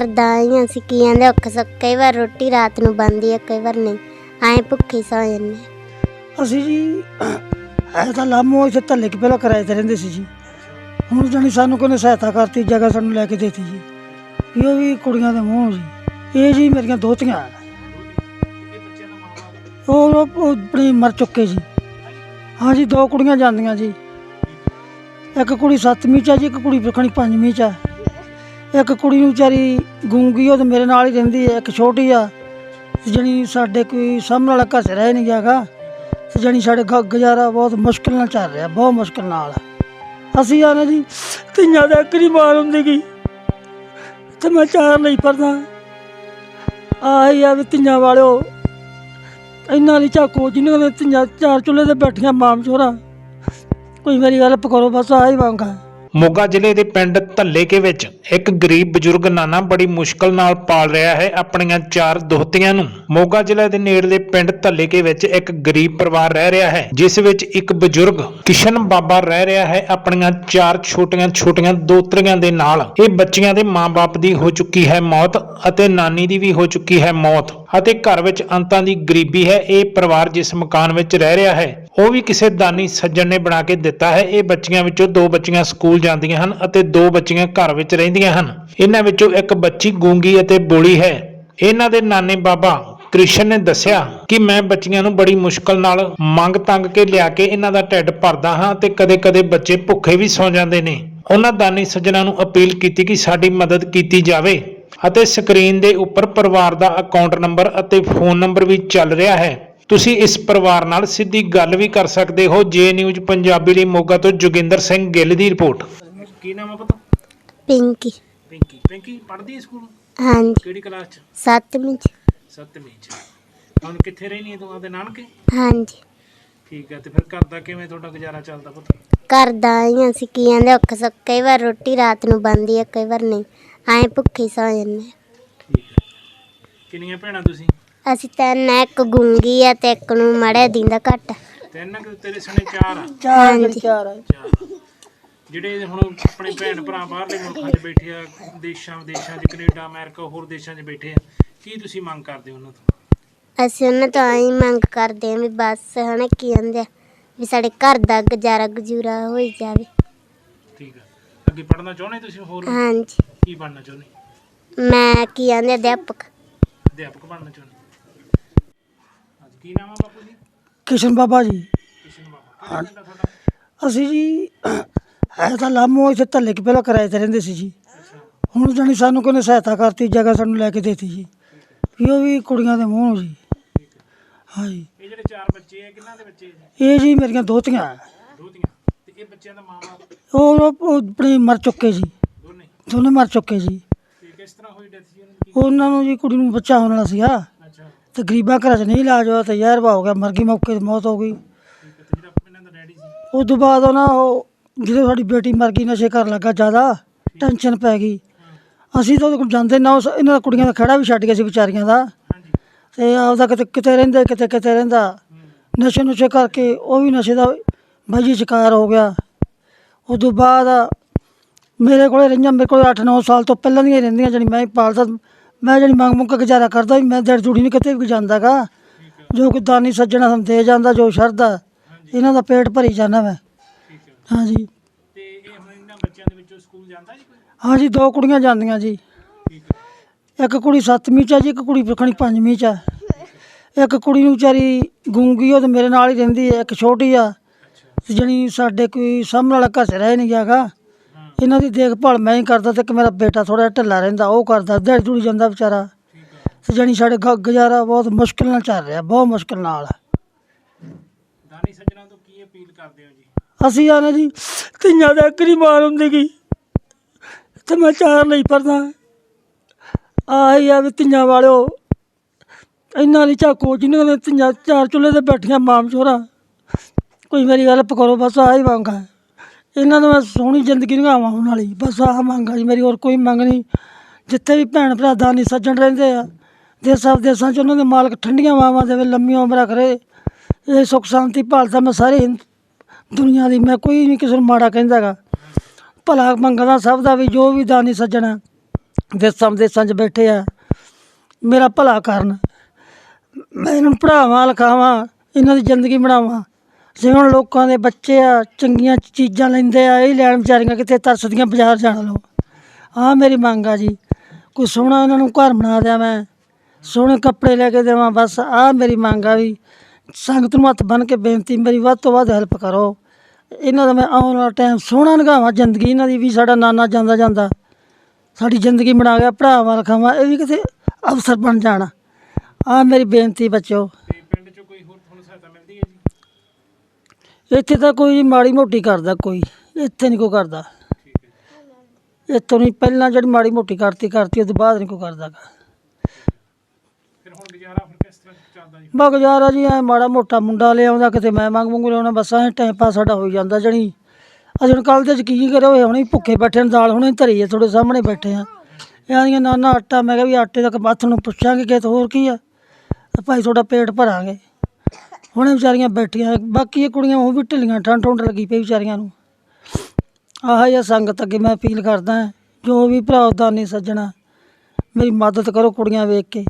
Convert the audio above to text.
ਕਰਦਾ ਹੀ ਅਸੀਂ ਕੀ ਕਹਿੰਦੇ ਔਖ ਸੌਖ ਕਈ ਵਾਰ ਰੋਟੀ ਰਾਤ ਨੂੰ ਬਣਦੀ ਹੈ ਕਈ ਵਾਰ ਨਹੀਂ। ਐਂ ਭੁੱਖੇ ਸੌ ਜਾਂਦੇ ਅਸੀਂ ਜੀ, ਐ ਤਾਂ ਲਾਮੋ ਇੱਥੇ ਧੱਲੇ ਕਿ ਪਹਿਲਾਂ ਕਿਰਾਏ ਤੇ ਰਹਿੰਦੇ ਸੀ ਜੀ। ਹੁਣ ਜਾਣੀ ਸਾਨੂੰ ਕੋਈ ਸਹਾਇਤਾ ਕਰਤੀ, ਜਗ੍ਹਾ ਸਾਨੂੰ ਲੈ ਕੇ ਦੇਤੀ ਜੀ। ਵੀ ਉਹ ਵੀ ਕੁੜੀਆਂ ਦੇ ਮੂੰਹ ਜੀ। ਇਹ ਜੀ ਮੇਰੀਆਂ ਦੋਤੀਆਂ ਉਹ ਉਹ ਆਪਣੀ ਮਰ ਚੁੱਕੇ ਜੀ। ਹਾਂ ਜੀ, ਦੋ ਕੁੜੀਆਂ ਜਾਂਦੀਆਂ ਜੀ। ਇੱਕ ਕੁੜੀ ਸੱਤਵੀਂ ਚ ਆ ਜੀ, ਇੱਕ ਕੁੜੀ ਵਿਖਣੀ ਪੰਜਵੀਂ ਚ ਆ। ਇੱਕ ਕੁੜੀ ਨੂੰ ਵਿਚਾਰੀ ਗੂੰਗੀ, ਉਹ ਤੇ ਮੇਰੇ ਨਾਲ ਹੀ ਰਹਿੰਦੀ ਹੈ, ਇੱਕ ਛੋਟੀ ਆ। ਜਣੀ ਸਾਡੇ ਕੋਈ ਸਾਹਮਣੇ ਵਾਲਾ ਘਰ 'ਚ ਰਹਿ ਨਹੀਂ ਗਿਆਗਾ ਤੇ ਜਣੀ ਸਾਡੇ ਘ- ਗੁਜ਼ਾਰਾ ਬਹੁਤ ਮੁਸ਼ਕਿਲ ਨਾਲ ਚੱਲ ਰਿਹਾ, ਬਹੁਤ ਮੁਸ਼ਕਿਲ ਨਾਲ। ਅਸੀਂ ਆ ਨਾ ਜੀ, ਧੀਆਂ ਦਾ ਇੱਕ ਨਹੀਂ ਮਾਰ ਹੁੰਦੀ ਗਈ ਤੇ ਮੈਂ ਚਾਰ ਨਹੀਂ ਪਰਦਾ ਆਹੀ ਆ ਵੀ ਧੀਆਂ ਵਾਲਿਓ, ਇੰਨਾ ਨਹੀਂ ਝਾਕੋ ਜਿਨ੍ਹਾਂ ਦੇ ਧੀਆਂ ਚਾਰ ਚੁੱਲ੍ਹੇ ਤੇ ਬੈਠੀਆਂ ਮਾਮ ਚੋਰਾ ਕੋਈ ਮੇਰੀ ਗੱਲ ਕਰੋ, ਬਸ ਆਹੀ ਮੰਗਾ ਮੋਗਾ ਜ਼ਿਲ੍ਹੇ ਦੇ ਪਿੰਡ ਧੱਲੇਕੇ ਵਿੱਚ ਇੱਕ ਗਰੀਬ ਬਜ਼ੁਰਗ ਨਾਨਾ ਬੜੀ ਮੁਸ਼ਕਲ ਨਾਲ ਪਾਲ ਰਿਹਾ ਹੈ ਆਪਣੀਆਂ ਚਾਰ ਦੋਹਤੀਆਂ ਨੂੰ। ਮੋਗਾ ਜ਼ਿਲ੍ਹੇ ਦੇ ਨੇੜਲੇ ਪਿੰਡ ਧੱਲੇਕੇ ਵਿੱਚ ਇੱਕ ਗਰੀਬ ਪਰਿਵਾਰ ਰਹਿ ਰਿਹਾ ਹੈ, ਜਿਸ ਵਿੱਚ ਇੱਕ ਬਜ਼ੁਰਗ ਕਿਸ਼ਨ ਬਾਬਾ ਰਹਿ ਰਿਹਾ ਹੈ ਆਪਣੀਆਂ ਚਾਰ ਛੋਟੀਆਂ-ਛੋਟੀਆਂ ਦੋਤਰੀਆਂ ਦੇ ਨਾਲ। ਇਹ ਬੱਚੀਆਂ ਦੇ ਮਾਂ-ਬਾਪ ਦੀ ਹੋ ਚੁੱਕੀ ਹੈ ਮੌਤ ਅਤੇ ਨਾਨੀ ਦੀ ਵੀ ਹੋ ਚੁੱਕੀ ਹੈ ਮੌਤ ਅਤੇ ਘਰ ਵਿੱਚ ਅੰਤਾਂ ਦੀ ਗਰੀਬੀ ਹੈ, ਇਹ ਪਰਿਵਾਰ ਜਿਸ ਮਕਾਨ ਵਿੱਚ ਰਹਿ ਰਿਹਾ ਹੈ, ਉਹ ਵੀ ਕਿਸੇ ਦਾਨੀ ਸੱਜਣ ਨੇ ਬਣਾ ਕੇ ਦਿੱਤਾ ਹੈ। ਇਹ ਬੱਚੀਆਂ ਵਿੱਚੋਂ ਦੋ ਬੱਚੀਆਂ ਸਕੂਲ ਜਾਂਦੀਆਂ ਹਨ ਅਤੇ ਦੋ ਬੱਚੀਆਂ ਘਰ ਵਿੱਚ ਰਹਿੰਦੀਆਂ ਹਨ। ਇਹਨਾਂ ਵਿੱਚੋਂ ਇੱਕ ਬੱਚੀ ਗੂੰਗੀ ਅਤੇ ਬੋਲੀ ਹੈ। ਇਹਨਾਂ ਦੇ ਨਾਨੇ ਬਾਬਾ ਕ੍ਰਿਸ਼ਨ ਨੇ ਦੱਸਿਆ ਕਿ ਮੈਂ ਬੱਚੀਆਂ ਨੂੰ ਬੜੀ ਮੁਸ਼ਕਲ ਨਾਲ ਮੰਗ ਤੰਗ ਕੇ ਲਿਆ ਕੇ ਇਹਨਾਂ ਦਾ ਢਿੱਡ ਭਰਦਾ ਹਾਂ ਤੇ ਕਦੇ-ਕਦੇ ਬੱਚੇ ਭੁੱਖੇ ਵੀ ਸੌ ਜਾਂਦੇ ਨੇ। ਉਹਨਾਂ ਦਾਨੀ ਸੱਜਣਾ ਨੂੰ ਅਪੀਲ ਕੀਤੀ ਕਿ ਸਾਡੀ ਮਦਦ ਕੀਤੀ ਜਾਵੇ ਅਤੇ ਸਕਰੀਨ ਦੇ ਉੱਪਰ ਪਰਿਵਾਰ ਦਾ ਅਕਾਊਂਟ ਨੰਬਰ ਅਤੇ ਫੋਨ ਨੰਬਰ ਵੀ ਚੱਲ ਰਿਹਾ ਹੈ। ਤੁਸੀਂ ਇਸ ਪਰਿਵਾਰ ਨਾਲ ਸਿੱਧੀ ਗੱਲ ਵੀ ਕਰ ਸਕਦੇ ਹੋ। ਜੇ ਨਿਊਜ਼ ਪੰਜਾਬੀ ਲਈ ਮੋਗਾ ਤੋਂ ਜੋਗਿੰਦਰ ਸਿੰਘ ਗਿੱਲ ਦੀ ਰਿਪੋਰਟ। ਕੀ ਨਾਮ ਹੈ ਪਤਾ? ਪਿੰਕੀ। ਪਿੰਕੀ। ਪਿੰਕੀ ਪੜ੍ਹਦੀ ਹੈ ਸਕੂਲ? ਹਾਂਜੀ। ਕਿਹੜੀ ਕਲਾਸ ਚ? ਸੱਤਵੀਂ ਚ। ਸੱਤਵੀਂ ਚ। ਹੁਣ ਕਿੱਥੇ ਰਹਿਣੀ ਹੈ ਤੂੰ? ਆਪਦੇ ਨਾਨਕੇ? ਹਾਂਜੀ। ਠੀਕ ਹੈ ਤੇ ਫਿਰ ਘਰ ਦਾ ਕਿਵੇਂ ਤੁਹਾਡਾ ਗੁਜ਼ਾਰਾ ਚੱਲਦਾ ਪੁੱਤ? ਕਰਦਾ ਹੀ ਅਸੀਂ ਕੀ ਕਹਿੰਦੇ ਔਖ ਸੌਖ ਕਈ ਵਾਰ ਰੋਟੀ ਰਾਤ ਨੂੰ ਬਣਦੀ ਹੈ ਕਈ ਵਾਰ ਨਹੀਂ। ਐਂ ਭੁੱਖੇ ਸੌ ਜਾਂਦੇ ਹਾਂ। ਠੀਕ ਹੈ। ਕਿੰਨੀਆਂ ਭੈਣਾਂ ਤੁਸੀਂ? ਅਸੀਂ ਤਿੰਨ ਆ, ਇੱਕ ਗੁੰਗੀ ਆ ਤੇ ਇੱਕ ਨੂੰ ਮੜਿਆ ਦਿੰਦਾ ਘੱਟ। ਤਿੰਨ ਕਿ ਤੇਰੇ ਸਣੇ ਚਾਰ ਆ। ਚਾਰ। ਚਾਰ ਆ। ਚਾਰ। ਜਿਹੜੇ ਹੁਣ ਆਪਣੇ ਭੈਣ ਭਰਾ ਬਾਹਰਲੇ ਮੁਲਕਾਂ 'ਚ ਬੈਠੇ ਆ ਦੇਸ਼ਾਂ ਵਿਦੇਸ਼ਾਂ 'ਚ ਕੈਨੇਡਾ ਅਮਰੀਕਾ ਹੋਰ ਦੇਸ਼ਾਂ 'ਚ ਬੈਠੇ ਆ ਕੀ ਤੁਸੀਂ ਮੰਗ ਕਰਦੇ ਹੋ ਉਹਨਾਂ ਤੋਂ? ਅਸੀਂ ਉਹਨਾਂ ਤੋਂ ਆਈ ਮੰਗ ਕਰਦੇ ਹਾਂ ਵੀ ਬਸ ਹਨਾ ਕੀ ਕਹਿੰਦੇ ਆ ਵੀ ਸਾਡੇ ਘਰ ਦਾ ਗੁਜ਼ਾਰਾ ਗੁਜੂਰਾ ਹੋਈ ਜਾਵੇ। ਠੀਕ ਹੈ ਅੱਗੇ ਪੜ੍ਹਨਾ ਚਾਹੁੰਦੇ ਤੁਸੀਂ ਹੋਰ? ਹਾਂਜੀ। ਕੀ ਬਣਨਾ ਚਾਹੁੰਦੇ? ਮੈਂ ਕੀ ਕਹਿੰਦੇ ਅਧਿਆਪਕ। ਅਧਿਆਪਕ ਬਣਨਾ ਚਾਹੁੰਦੇ? ਕੀ ਨਾਮ ਆ ਬਾਪੂ ਜੀ? ਕਿਸ਼ਨ ਬਾਬਾ ਜੀ। ਕਿਸ਼ਨ ਬਾਬਾ ਕਿਹੜਾ ਪਿੰਡ ਆ ਤੁਹਾਡਾ? ਅਸੀਂ ਜੀ ਐ ਤਾਂ ਲਾਮੋ ਇੱਥੇ ਧੱਲੇ ਕਿ ਪਹਿਲਾਂ ਕਿਰਾਏ ਤੇ ਰਹਿੰਦੇ ਸੀ ਜੀ। ਹੁਣ ਜਾਣੀ ਸਾਨੂੰ ਕੋਈ ਸਹਾਇਤਾ ਕਰਤੀ ਜਗ੍ਹਾ ਸਾਨੂੰ ਲੈ ਕੇ ਦੇਤੀ ਜੀ। ਵੀ ਉਹ ਵੀ ਕੁੜੀਆਂ ਦੇ ਮੂੰਹ ਜੀ। ਹੈ। ਹਾਂ ਜੀ। ਇਹ ਜਿਹੜੇ ਚਾਰ ਬੱਚੇ ਆ ਕਿੰਨਾਂ ਦੇ ਬੱਚੇ ਇਹ ਜੀ ਮੇਰੀਆਂ ਦੋਤੀਆਂ। ਦੋਤੀਆਂ। ਤੇ ਇਹ ਬੱਚਿਆਂ ਦਾ ਮਾਂ-ਬਾਪ? ਉਹ ਉਹ- ਆਪਣੀ ਮਰ ਚੁੱਕੇ ਜੀ। ਦੋਨੇ? ਦੋਨੇ ਮਰ ਚੁੱਕੇ ਜੀ। ਤੇ ਕਿਸ ਤਰ੍ਹਾਂ ਹੋਈ ਡੈਥ ਜੀ ਉਹਨਾਂ ਦੀ? ਉਹਨਾਂ ਨੂੰ ਜੀ ਕੁੜੀ ਨੂੰ ਬੱਚਾ ਹੋਣ ਵਾਲਾ ਸੀਗਾ। ਤੇ ਗਰੀਬਾਂ ਘਰਾਂ 'ਚ ਨਹੀਂ ਇਲਾਜ ਹੋਇਆ ਤੇ ਜ਼ਹਿਰਵਾ ਹੋ ਗਿਆ, ਮਰ ਗਈ, ਮੌਕੇ ਤੇ ਮੌਤ ਹੋ ਗਈ। ਠੀਕ ਤੇ ਜਿਹੜਾ ਇਹਨਾਂ ਦਾ ਡੈਡੀ ਸੀ ਉਸ ਤੋਂ ਬਾਅਦ ਉਹਨਾਂ ਉਹ ਜਦੋਂ ਸਾਡੀ ਬੇਟੀ ਮਰ ਗਈ, ਨਸ਼ੇ ਕਰਨ ਲੱਗਾ ਜ਼ਿਆਦਾ ਟੈਨਸ਼ਨ ਪੈ ਗਈ। ਅਸੀਂ ਤਾਂ ਉਹਦੇ ਕੋਲ ਜਾਂਦੇ ਨਾ, ਉਸ ਇਹਨਾਂ ਦਾ ਕੁੜੀਆਂ ਦਾ ਖੜਾ ਵੀ ਛੱਡ ਗਿਆ ਸੀ ਵਿਚਾਰੀਆਂ ਦਾ। ਹਾਂਜੀ ਤੇ ਆਪਦਾ ਕਿਤੇ ਕਿਤੇ ਰਹਿੰਦੇ, ਕਿਤੇ ਕਿਤੇ ਰਹਿੰਦਾ। ਨਸ਼ੇ ਨੁਸ਼ੇ ਕਰਕੇ ਉਹ ਵੀ ਨਸ਼ੇ ਦਾ ਬਾਜੀ ਸ਼ਿਕਾਰ ਹੋ ਗਿਆ। ਉਸ ਤੋਂ ਬਾਅਦ ਮੇਰੇ ਕੋਲੇ ਰਹੀਆਂ, ਮੇਰੇ ਕੋਲ 8-9 ਸਾਲ ਤੋਂ ਪਹਿਲਾਂ ਦੀਆਂ ਹੀ ਰਹਿੰਦੀਆਂ, ਜਾਣੀ ਮੈਂ ਹੀ ਪਾਲਦਾ। ਮੈਂ ਜਿਹੜੀ ਮੰਗ ਮੁੱਕ ਗੁਜ਼ਾਰਾ ਕਰਦਾ ਵੀ ਮੈਂ ਦਿਹਾੜੀ ਜੁੜੀ ਨਹੀਂ ਕਿਤੇ ਵੀ ਜਾਂਦਾਗਾ। ਜੋ ਕਿ ਦਾਨੀ ਸੱਜਣਾ ਸਾਨੂੰ ਦੇ ਜਾਂਦਾ ਜੋ ਸ਼ਰਦਾ ਹਾਂਜੀ। ਇਹਨਾਂ ਦਾ ਪੇਟ ਭਰੀ ਜਾਂਦਾ ਮੈਂ। ਹਾਂਜੀ। ਤੇ ਇਹ ਹੁਣ ਇਹਨਾਂ ਬੱਚਿਆਂ ਦੇ ਵਿੱਚੋਂ ਸਕੂਲ ਜਾਂਦਾ ਜੀ ਕੋਈ? ਹਾਂਜੀ ਦੋ ਕੁੜੀਆਂ ਜਾਂਦੀਆਂ ਜੀ। ਇੱਕ ਕੁੜੀ ਸੱਤਵੀਂ ਚ ਆ ਜੀ ਇੱਕ ਕੁੜੀ ਵਿਖਣੀ ਪੰਜਵੀਂ ਚ ਆ। ਇੱਕ ਕੁੜੀ ਨੂੰ ਵਿਚਾਰੀ ਗੂੰਗੀ ਉਹ ਤੇ ਮੇਰੇ ਨਾਲ ਹੀ ਰਹਿੰਦੀ ਹੈ ਇੱਕ ਛੋਟੀ ਆ। ਅੱਛਾ। ਜਣੀ ਸਾਡੇ ਕੋਈ ਸਾਹਮਣੇ ਵਾਲਾ ਘਰ 'ਚ ਰਹਿ ਨਹੀਂ ਗਿਆਗਾ। ਇਹਨਾਂ ਦੀ ਦੇਖਭਾਲ ਮੈਂ ਹੀ ਕਰਦਾ ਤੇ ਇੱਕ ਮੇਰਾ ਬੇਟਾ ਥੋੜਾ ਢਿੱਲਾ ਰਹਿੰਦਾ ਉਹ ਕਰਦਾ ਦਿਹਾੜੀ ਜੁੜੀ ਜਾਂਦਾ ਵਿਚਾਰਾ। ਤੇ ਜਣੀ ਸਾਡੇ ਘ- ਗੁਜ਼ਾਰਾ ਬਹੁਤ ਮੁਸ਼ਕਿਲ ਨਾਲ ਚੱਲ ਰਿਹਾ ਬਹੁਤ ਮੁਸ਼ਕਿਲ ਨਾਲ। ਦਾਨੀ ਸੱਜਣਾ ਤੋਂ ਕੀ ਅਪੀਲ ਕਰਦੇ ਹੋ ਜੀ? ਅਸੀਂ ਆਨੇ ਜੀ ਧੀਆਂ ਦਾ ਇੱਕ ਨਹੀਂ ਮਾਰ ਹੁੰਦੀ ਗਈ ਤੇ ਮੈਂ ਚਾਰ ਨਹੀਂ ਪਰਦਾ ਆਈ ਆ ਵੀ ਧੀਆਂ ਵਾਲਿਓ ਇੰਨਾ ਨਹੀਂ ਝਾਕੋ ਜਿਨ੍ਹਾਂ ਦੇ ਧੀਆਂ ਚਾਰ ਚੁੱਲ੍ਹੇ ਤੇ ਬੈਠੀਆਂ ਮਾਮ ਚੋਰਾ ਕੋਈ ਮੇਰੀ ਹੈਲਪ ਕਰੋ ਬਸ ਆਹੀ ਮੰਗ ਹੈ ਇਹਨਾਂ ਨੂੰ ਮੈਂ ਸੋਹਣੀ ਜ਼ਿੰਦਗੀ ਨਿਭਾਵਾਂ ਉਹਨਾਂ ਵਾਲੀ। ਬਸ ਆਹ ਮੰਗ ਆ ਜੀ ਮੇਰੀ, ਹੋਰ ਕੋਈ ਮੰਗ ਨਹੀਂ। ਜਿੱਥੇ ਵੀ ਭੈਣ ਭਰਾ ਦਾਨੀ ਸੱਜਣ ਰਹਿੰਦੇ ਆ, ਦੇਸਾਂ ਵਿਦੇਸਾਂ 'ਚ ਉਹਨਾਂ ਦੇ ਮਾਲਕ ਠੰਡੀਆਂ ਵਾਵਾਂ ਦੇਵੇ ਲੰਮੀਆਂ ਉਮਰਾਂ ਕਰੇ ਇਹ ਸੁੱਖ, ਸ਼ਾਂਤੀ ਭਾਲਦਾ ਮੈਂ ਸਾਰੇ ਹਿੰਦ ਦੁਨੀਆ ਦੀ, ਮੈਂ ਕੋਈ ਨਹੀਂ ਕਿਸੇ ਨੂੰ ਮਾੜਾ ਕਹਿੰਦਾ ਹੈਗਾ। ਭਲਾ ਮੰਗਦਾ ਸਭ ਦਾ ਵੀ, ਜੋ ਵੀ ਦਾਨੀ ਸੱਜਣ ਸੱਜਣਾ ਦੇਸਾਂ ਵਿਦੇਸਾਂ 'ਚ ਬੈਠੇ ਆ, ਮੇਰਾ ਭਲਾ ਕਰਨ। ਮੈਂ ਇਹਨਾਂ ਨੂੰ ਪੜ੍ਹਾਵਾਂ ਲਿਖਾਵਾਂ, ਇਹਨਾਂ ਦੀ ਜ਼ਿੰਦਗੀ ਬਣਾਵਾਂ। ਜਿਵੇਂ ਹੁਣ ਲੋਕਾਂ ਦੇ ਬੱਚੇ ਆ, ਚੰਗੀਆਂ ਚੀਜ਼ਾਂ ਲੈਂਦੇ ਆ, ਇਹ ਲੈਣ ਵਿਚਾਰੀਆਂ ਕਿਤੇ ਤਰਸਦੀਆਂ ਬਾਜ਼ਾਰ ਜਾਣ ਲੋ। ਆਹ ਮੇਰੀ ਮੰਗ ਆ ਜੀ, ਕੋਈ ਸੋਹਣਾ ਇਹਨਾਂ ਨੂੰ ਘਰ ਬਣਾ ਦਿਆਂ ਮੈਂ, ਸੋਹਣੇ ਕੱਪੜੇ ਲੈ ਕੇ ਦੇਵਾਂ, ਬਸ ਆਹ ਮੇਰੀ ਮੰਗ ਆ ਵੀ ਸੰਗਤ ਨੂੰ ਹੱਥ ਬੰਨ ਕੇ ਬੇਨਤੀ, ਮੇਰੀ ਵੱਧ ਤੋਂ ਵੱਧ ਹੈਲਪ ਕਰੋ। ਇਹਨਾਂ ਦਾ ਮੈਂ ਆਉਣ ਵਾਲਾ ਟਾਈਮ ਸੋਹਣਾ ਲੰਘਾਵਾਂ ਜ਼ਿੰਦਗੀ ਇਹਨਾਂ ਦੀ ਵੀ ਸਾਡਾ ਨਾਨਾ ਜਾਂਦਾ ਜਾਂਦਾ, ਸਾਡੀ ਜ਼ਿੰਦਗੀ ਬਣਾ ਗਿਆ, ਭਰਾਵਾਂ ਲਿਖਾਵਾਂ ਇਹ ਵੀ ਕਿਤੇ ਅਫਸਰ ਬਣ ਜਾਣਾ। ਆਹ ਮੇਰੀ ਬੇਨਤੀ ਬੱਚੋ ਇੱਥੇ ਤਾਂ ਕੋਈ ਮਾੜੀ ਮੋਟੀ ਕਰਦਾ ਕੋਈ ਇੱਥੇ ਨਹੀਂ ਕੋਈ ਕਰਦਾ। ਇੱਥੋਂ ਨਹੀਂ ਪਹਿਲਾਂ ਜਿਹੜੀ ਮਾੜੀ ਮੋਟੀ ਕਰਤੀ ਕਰਤੀ ਉਹਦੇ ਬਾਅਦ ਨਹੀਂ ਕੋਈ ਕਰਦਾ ਗਾ। ਬਾ ਗੁਜ਼ਾਰਾ ਜੀ? ਐ ਮਾੜਾ ਮੋਟਾ ਮੁੰਡਾ ਲਿਆਉਂਦਾ ਕਿਤੇ ਮੈਂ ਮੰਗ ਮੰਗੂ ਲਿਆਉਣਾ ਬਸ ਐ ਟਾਈਮ ਪਾਸ ਸਾਡਾ ਹੋਈ ਜਾਂਦਾ ਜਣੀ। ਅਜੇ ਹੁਣ ਕੱਲ ਦੇ ਚ ਕੀ ਕਰੇ ਹੋਏ ਹੁਣੇ ਭੁੱਖੇ ਬੈਠੇ ਨੇ ਦਾਲ ਹੁਣੇ ਧਰੀ ਹੈ ਤੁਹਾਡੇ ਸਾਹਮਣੇ ਬੈਠੇ ਆ। ਇਹ ਆਂਦੀਆਂ ਨਾਨਾ ਆਟਾ ਮੈਂ ਕਿਹਾ ਵੀ ਆਟੇ ਦਾ ਬਾਥ ਨੂੰ ਪੁੱਛਾਂਗੇ ਕਿ ਹੋਰ ਕੀ ਆ। ਭਾਈ ਤੁਹਾਡਾ ਪੇਟ ਭਰਾਂਗੇ। ਹੁਣੇ ਵਿਚਾਰੀਆਂ ਬੈਠੀਆਂ, ਬਾਕੀ ਇਹ ਕੁੜੀਆਂ ਉਹ ਵੀ ਢਿੱਲੀਆਂ, ਠੰਡ ਠੰਡ ਲੱਗੀ ਪਈ ਵਿਚਾਰੀਆਂ ਨੂੰ। ਆਹ ਹੀ ਸੰਗਤ ਅੱਗੇ ਮੈਂ ਅਪੀਲ ਕਰਦਾ, ਜੋ ਵੀ ਭਰਾ ਦਾਨੀ ਸੱਜਣਾ, ਮੇਰੀ ਮਦਦ ਕਰੋ ਕੁੜੀਆਂ ਵੇਖ ਕੇ।